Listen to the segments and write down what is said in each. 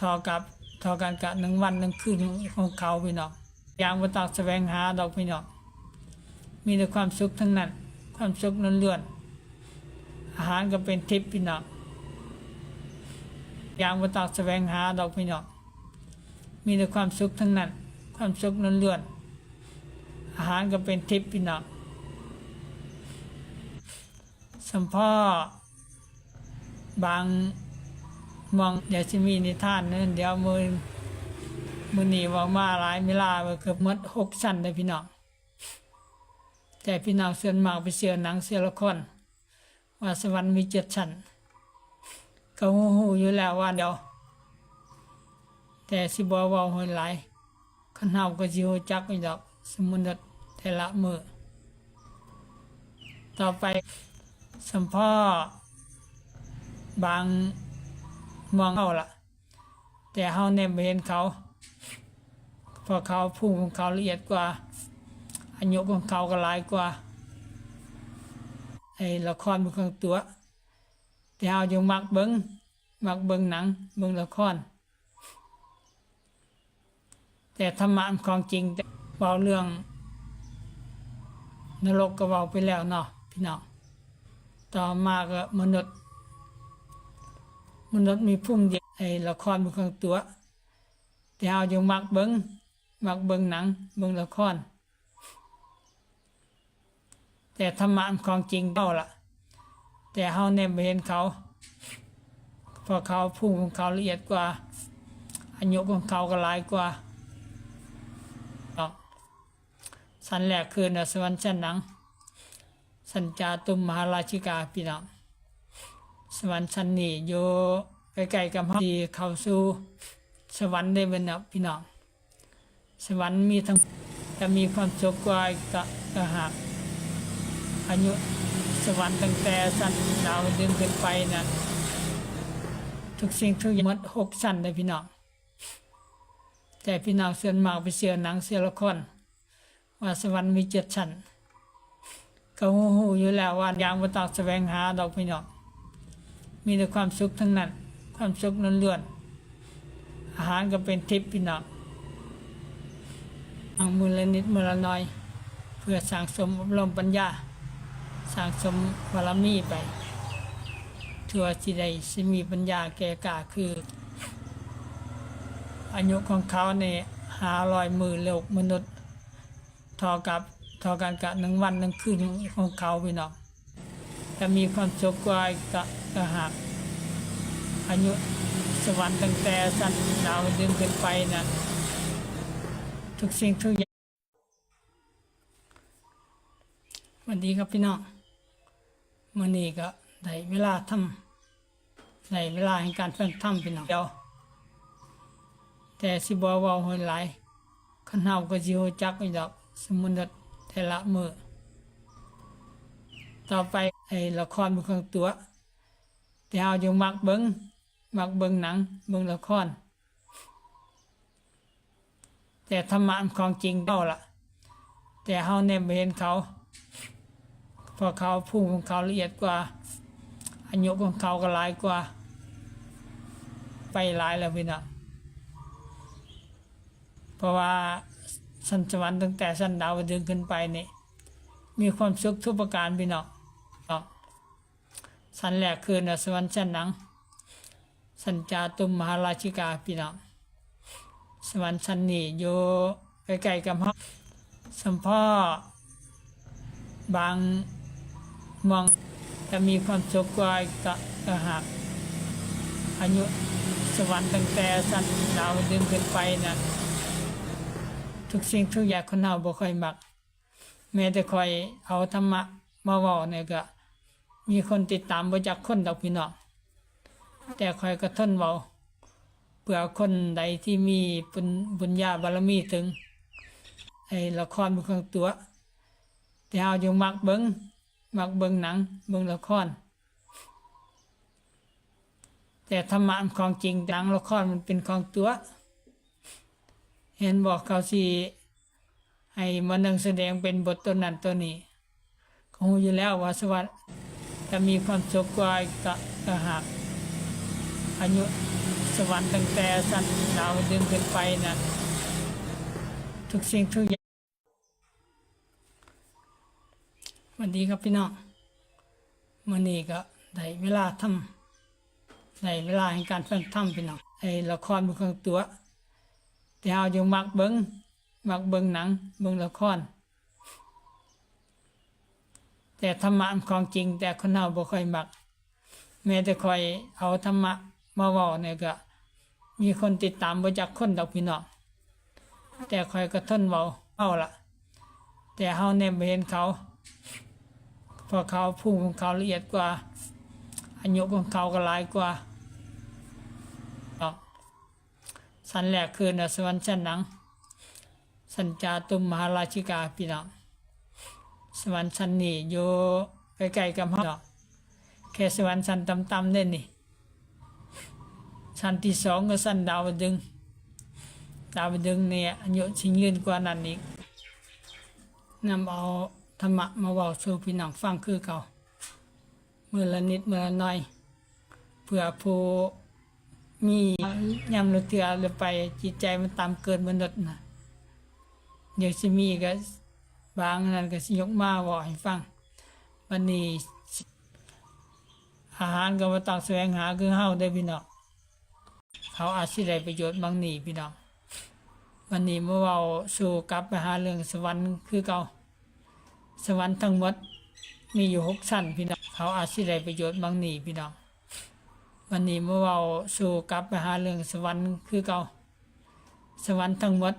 ทอกับทอกันกะหนึ่งวันหนึ่งคืนของเขาพี่น้องอย่างบ่ต้องแสวงหาดอกพี่น้องมีแต่ความสุขทั้งนั้น ความสุขล้วนๆอาหารก็เป็นทิพย์พี่น้องอย่างบ่ต้องแสวงหาดอกพี่น้องมีแต่ความสุขทั้งนั้น ความสุขล้วนๆอาหารก็เป็นทิพย์พี่น้องสัมพ่อบาง มองเดี๋ยวจะมีนิทานนั่นเดี๋ยวมือมือหนีว่ามาหลายเวลาเกือบมดหกชั้นเลยพี่น้องแต่พี่น้องส่วนมากไปเสือหนังเสือละครว่าสวรรค์มีเจ็ดชั้นก็หูหูอยู่แล้วว่าเดี๋ยว แต่สิบว่าหอยหลายขนเฮาก็สิฮู้จักอีดอก สมุนดแต่ละมือต่อไปสัมพ่อบาง มองเขาละแต่เฮาเนี่ยมเห็นเขาเพราะเขาพุ่งของเขาละเอียดกว่าอายุของเขาก็หลายกว่าไอ้ละครเป็นของตัว แต่เฮายังมักเบิงมักเบิ้งหนังเบิ้งละคร แต่ธรรมะของจริงแต่เบาเรื่อง นรกก็เบาไปแล้วเนาะพี่น้องต่อมาก็มนุษย์ มนุษย์มีพุ่มเดียวไอ้ละครเป็นของตัว แต่เอาอยังมักเบิงมักเบิงหนังเบิงละคร แต่ธรรมะของจริงเท่าละแต่เฮาเนี่ยไม่เห็นเขาเพราะเขาพุ่มของเขาละเอียดกว่าอายุของเขาก็หลายกว่าสันแรกคืนสวรรค์ชั้นหนัง สัญจาตุมมหาราชิกาพี่น้อง สวรรค์ชั้นนี้อยู่ใกล้ๆกับที่เข้าสู่สวรรค์ได้เป็นนะพี่น้องสวรรค์มีทั้งจะมีความสุขกว่าก็ก็หากอายุสวรรค์ตั้งแต่สั้นดาวดึงขึ้นไปนะทุกสิ่งทุกอย่างหมดหกชั้นเลยพี่น้องแต่พี่น้องส่วนมากไปเสือหนังเสือละครว่าสวรรค์มีเจ็ดชั้นก็หูหูอยู่แล้วว่าอย่างบ่ต้องแสวงหาดอกพี่น้อง มีแต่ความสุขทั้งนั้น ความสุขล้วนๆอาหารก็เป็นทิพย์พี่น้องเอามือลนิดมือละน้อย เพื่อสั่งสมอบรมปัญญาสั่งสมบารมีไปทั่วสิได้สิมีปัญญาแก่กาคือ อายุของเขาเนี่ยหาลอยมือโลกมนุษย์ทอกับทอกันกะหนึ่งวันหนึ่งคืนของเขาพี่น้องแต่มีความสุขกว่ากก็ ก็หากอายุสวรรค์ตั้งแต่สั้นดาวดึงขึ้นไปนะทุกสิ่งทุกอย่างวัสดีครับพี่น้องวันนี้ก็ได้เวลาทำได้เวลาแห่งการฟังธรรมพี่น้องเดียวแต่สิบว่าหอยหลายขันเฮาก็สิฮู้จักอีดอกสมุนดแต่ละมือต่อไปไอ้ละครเป็นของตัว แต่เอายังมักเบิงมักเบิงหนัง เบิงละคร แต่ธรรมะของจริงเท่าละแต่เฮาเนี่ยไม่เห็นเขาเพราะเขาพุ่งของเขาละเอียดกว่าอายุของเขาก็หลายกว่า ไปหลายแล้วพี่น้องเพราะว่าสันสวรรค์ตั้งแต่สันดาวดึงขึ้นไปนี่มีความสุขทุกประการพี่น้องเนาะ สันแรกคือนสวรรค์ชั้นหนัง สัญจาตุมมหาราชิกาพี่น้องสวรรค์ชั้นนี้อยู่ใกล้ๆกับห้องสมพ่อบางมองจะมีความสุขกว่าก็ก็หากอายุสวรรค์ตั้งแต่สันดาวดึงขึ้นไปนะทุกสิ่งทุกอย่างคนเฮาบ่ค่อยมักแม้แต่คอยเอาธรรมะมาเว้าเนี่ยก็ มีคนติดตามบ่จักคนดอกพี่น้องแต่คอยก็ทนเว้าเพื่อคนใดที่มีบุญบุญญาบารมีถึงไอ้ละครเป็นของตัว แต่เอาอยู่มักเบิงมักเบิงหนัง เบิงละคร แต่ธรรมะมันของจริงหนังละครมันเป็นของตัว เห็นบอกเขาสิให้มานังแสดงเป็นบทตัวนั้นตัวนี้คงอยู่แล้วว่าสวัสดิ์ จะมีความสุขกว่ากก็ก็หากอายุสวรรค์ตั้งแต่สั้นดาวดึงขึ้นไปนะทุกสิ่งทุกอย่างวัสดีครับพี่น้องมื่อนี้ก็ได้เวลาทำได้เวลาแห่งการฟังธรรมพี่น้องไอ้ละครเป็นของตัว แต่เอาอยู่มักเบิงมักเบิงหนัง เบิงละคร แต่ธรรมะของจริง แต่คนเฮาบ่ค่อยมัก แม้แต่คอยเอาธรรมะมาเว้าเนี่ยก็ มีคนติดตามบ่จักคนดอกพี่น้องแต่คอยก็ทนเว้าเอาละแต่เฮาแนมเห็นเขาเพราะเขาภูมิของเขาละเอียดกว่าอายุของเขาก็หลายกว่าสันแรกคือนะสวรรค์ชั้นหนัง สัญจาตุมมหาราชิกาพี่น้อง สวรรค์ชั้นนี้อยู่ใกล้ๆกับเฮาเนาะแค่สวรรค์ชั้นต่ำๆเด่นนี่ชั้นที่สองก็สั้นดาวดึง ดาวดึงเนี่ยอายุชิงยืนกว่านั้นอีกนำเอาธรรมะมาเว้าสู่พี่น้องฟังคือเก่าเมื่อละนิดเมื่อละน้อยเพื่อผู้มียำรุเตือหรือไปจิตใจมันตามเกินมนุษย์นะเดี๋ยวสิมีก็ บางนั้นก็สิยกมาเว่าให้ฟังวันนี้อาหารก็มาต้องแสวงหาคือเฮาได้พี่น้องเขาอาจสิได้ประโยชน์บางหนีพี่น้องวันนี้เมื่อเราสู่กลับไปหาเรื่องสวรรค์คือเก่าสวรรค์ทั้งหมดมีอยู่หกชั้นพี่น้องเขาอาจสิได้ประโยชน์บางหนีพี่น้องวันนี้เมื่อเราสู่กลับไปหาเรื่องสวรรค์คือเก่าสวรรค์ทั้งหมด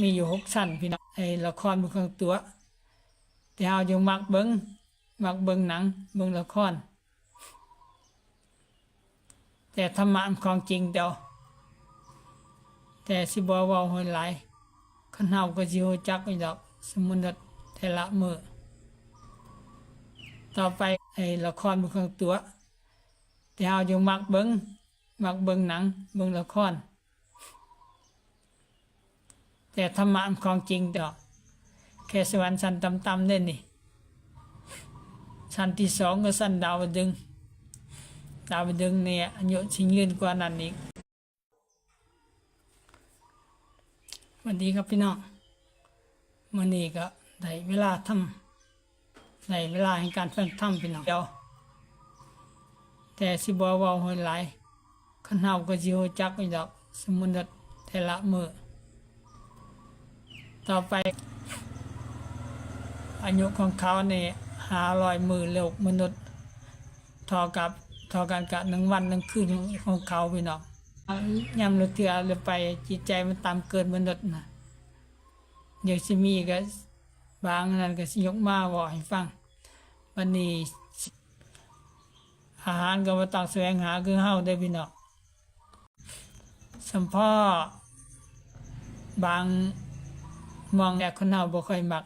มีอยู่หกชั้นพี่น้อง ไอ้ละครเป็นของตัว แต่เอาอยู่มักเบิงมักเบิงหนัง เบิงละคร แต่ธรรมะมันของจริงเดียวแต่สิบเว่าหอยหลายขันเฮาก็สิฮู้จักอีดอก สมุนแต่ละมือ ต่อไปไอ้ละครเป็นของตัว แต่เฮาอยู่มักเบิงมักเบิงหนัง เบิงละคร แต่ธรรมะมันของจริงเดียวแค่สวรรค์ชั้นต่ำๆเด่นนี่ชั้นที่สองก็สั้นดาวดึง ดาวดึงเนี่ยอายุชิงยืนกว่านั้นอีกวัสดีครับพี่น้องมื่อนี้ก็ได้เวลาทำได้เวลาแห่งการฟังธรรมพี่น้องเดียวแต่สิบเว่าหอยหลายขันเฮาก็สิฮู้จักอีดอก สมุนแต่ละมือ ต่อไป อายุของเขาเนี่ยหาลอยมือเร็วมนุษย์ทอกับทอกันกะหนึ่งวันหนึ่งคืนของเขาพี่น้องยำรุเถือหรือไปจิตใจมันตามเกินมนุษย์นะเดี๋ยวสิมีก็บางนั้นก็สยกมาบอกให้ฟังวันนี้อาหารก็มาต้องแสวงหาคือเฮาได้พี่น้องสัมพ่อบาง มองแต่คนเฮาบ่ค่อยมัก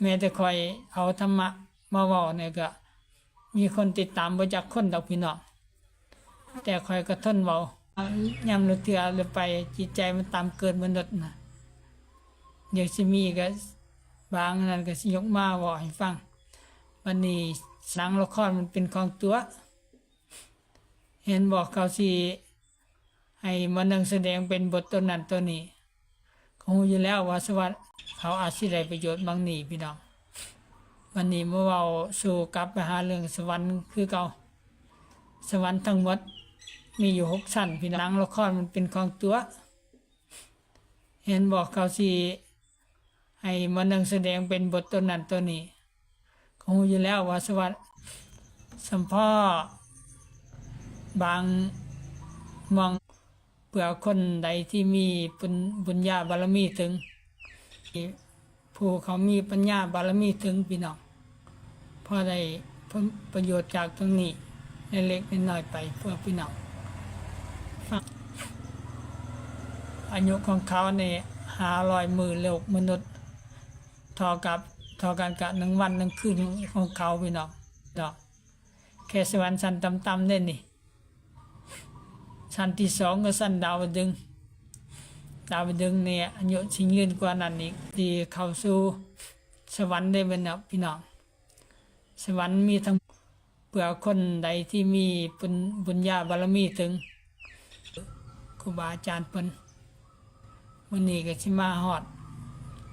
แม้แต่คอยเอาธรรมะมาเว้าเนี่ยก็ มีคนติดตามบ่จักคนดอกพี่น้องแต่คอยก็ทนเว้ายำรุเถือหรือไปจิตใจมันตามเกินมนุษย์นะเดี๋ยวสิมีก็บางนั้นก็สิยกมาเว้าให้ฟังวันนี้หนังละครมันเป็นของตัว เห็นบอกเขาสิให้มานังแสดงเป็นบทตัวนั้นตัวนี้ คงอยู่แล้วว่าสวัสดิ์เขาอาจสิได้ประโยชน์บางหนีพี่น้องวันนี้เมื่อเราสู่กลับไปหาเรื่องสวรรค์คือเก่าสวรรค์ทั้งหมดมีอยู่หกชั้นพี่น้องหนังละครมันเป็นของตัว เห็นบอกเขาสิให้มานังแสดงเป็นบทตัวนั้นตัวนี้คงอยู่แล้วว่าสวัสดิ์สัมพ่อบางมอง เผื่อคนใดที่มีบุญบุญญาบารมีถึง ผู้เขามีปัญญาบารมีถึงพี่น้องพอได้ผลประโยชน์จากตรงนี้ในเล็กๆน้อยไปเพื่อพี่น้องอายุของเขาเนี่ยหาลอยมือเร็วมนุษย์ทอกับทอกันกะหนึ่งวันหนึ่งคืนของเขาพี่น้องดอกแค่สวรรค์ชั้นต่ำๆเด่นนี่ ชั้นที่สองก็สั้นดาวดึง ดาวดึงเนี่ยอายุชิงยืนกว่านั้นอีกที่เข้าสู่สวรรค์ได้เป็นนะพี่น้อง สวรรค์มีทั้งเผื่อคนใดที่มีบุญบุญญาบารมีถึงครูบาอาจารย์เพิ่นวันนี้ก็ชิมาฮอด